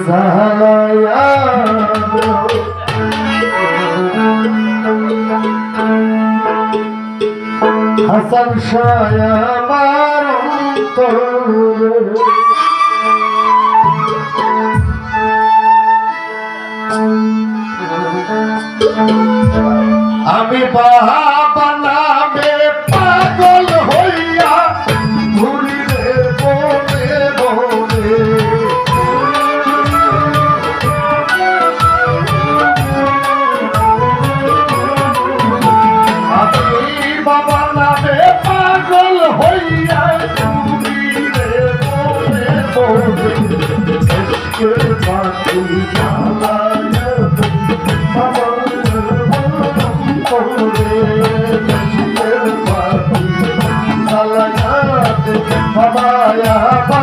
ঝালায়া হাসান শায়া আমি বাবা নামে বাবা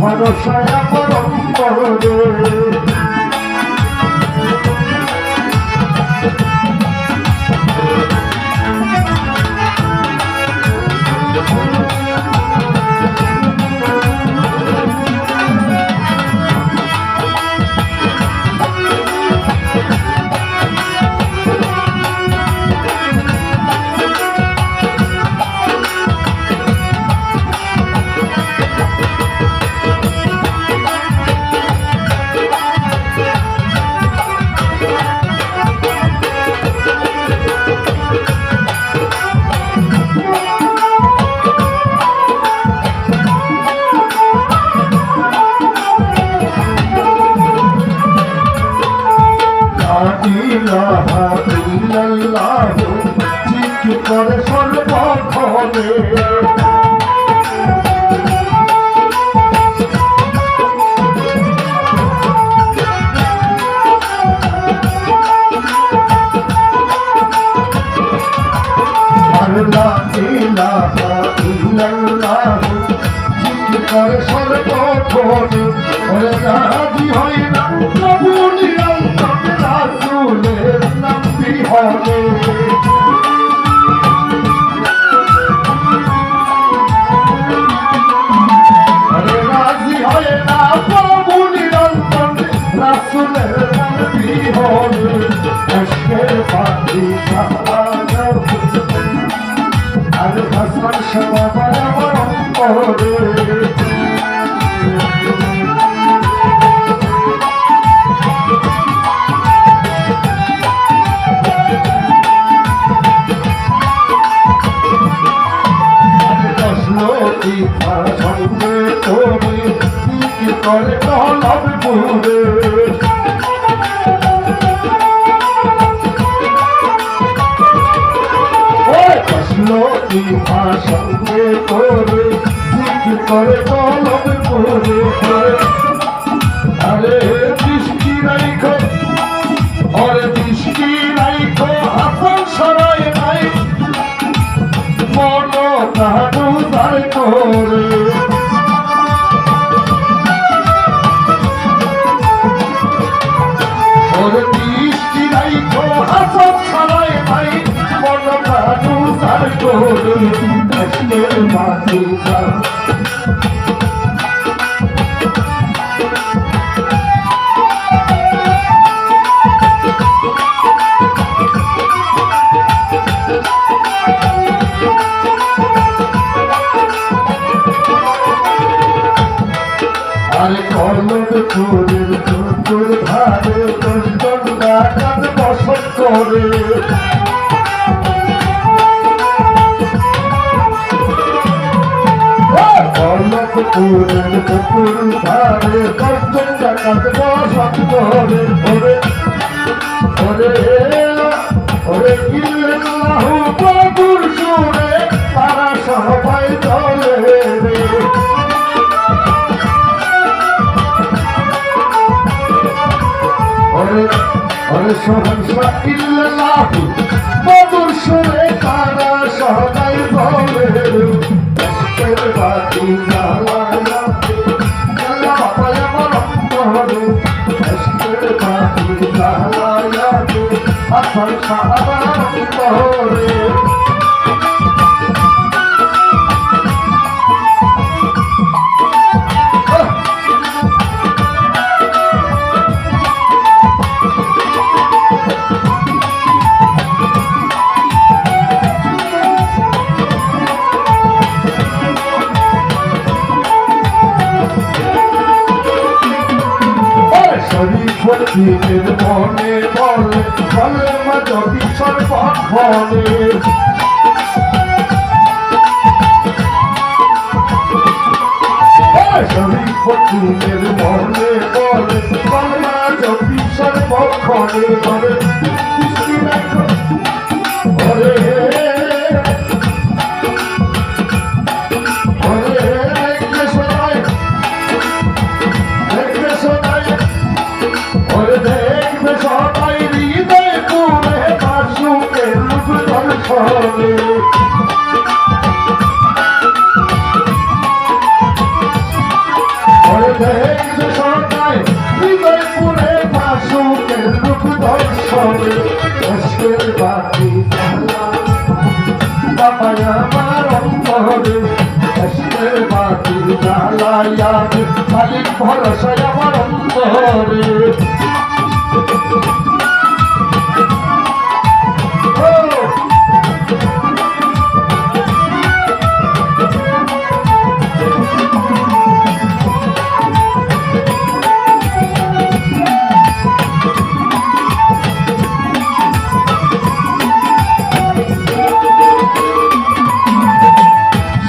মালিক পরম আমার করে সর্বক্ষণে। আল্লাহ ইলাহা ইল্লাল্লাহ করে সর্বক্ষণে। ওরে রাজি হয় না, প্রভু নিরন্তর রাসূলের নাম বিহনে। করে নহলব পুরে আরে বৃষ্টি রাইখো আরে বৃষ্টি রাইখো হাসন সরাই নাই। মন তাহারু তাই করে। ওরে বৃষ্টি রাইখো হাসন সরাই ভাই মন কাটু সার করে। আরে কলম ফুলের চুল ধারে কন্দন গাছ বসত করে কলম ফুলের চুল ধারে কন্দন গাছ বসত করে ওরে ওরে ওরে ইল্লাহু বাবুর সুরে ওরে সহসা ইল্লাল্লাহু। মধুর সুরে তারা সদাই বলে। বাতি জ্বালায়া জ্বালা বাপায় আমার অন্তরে এর বাতি জ্বালায়া আসার সাহাবার শরীফের মনে বলে বলে মাঝ বিশ্বর বলে। শরীফের মনে বলে বলে মাঝ বিশ্বর বলে। বলে দর্শনে কষ্টের বাতি বাবা আমার অন্তরে কষ্টের বাতি জ্বালাইয়া ভরসায় আমার অন্তরে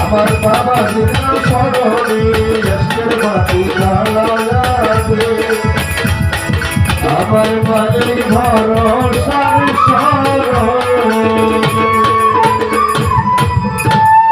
আমার বাবা কষ্টের বাতি জ্বালাইয়াতে আমার বাড়ি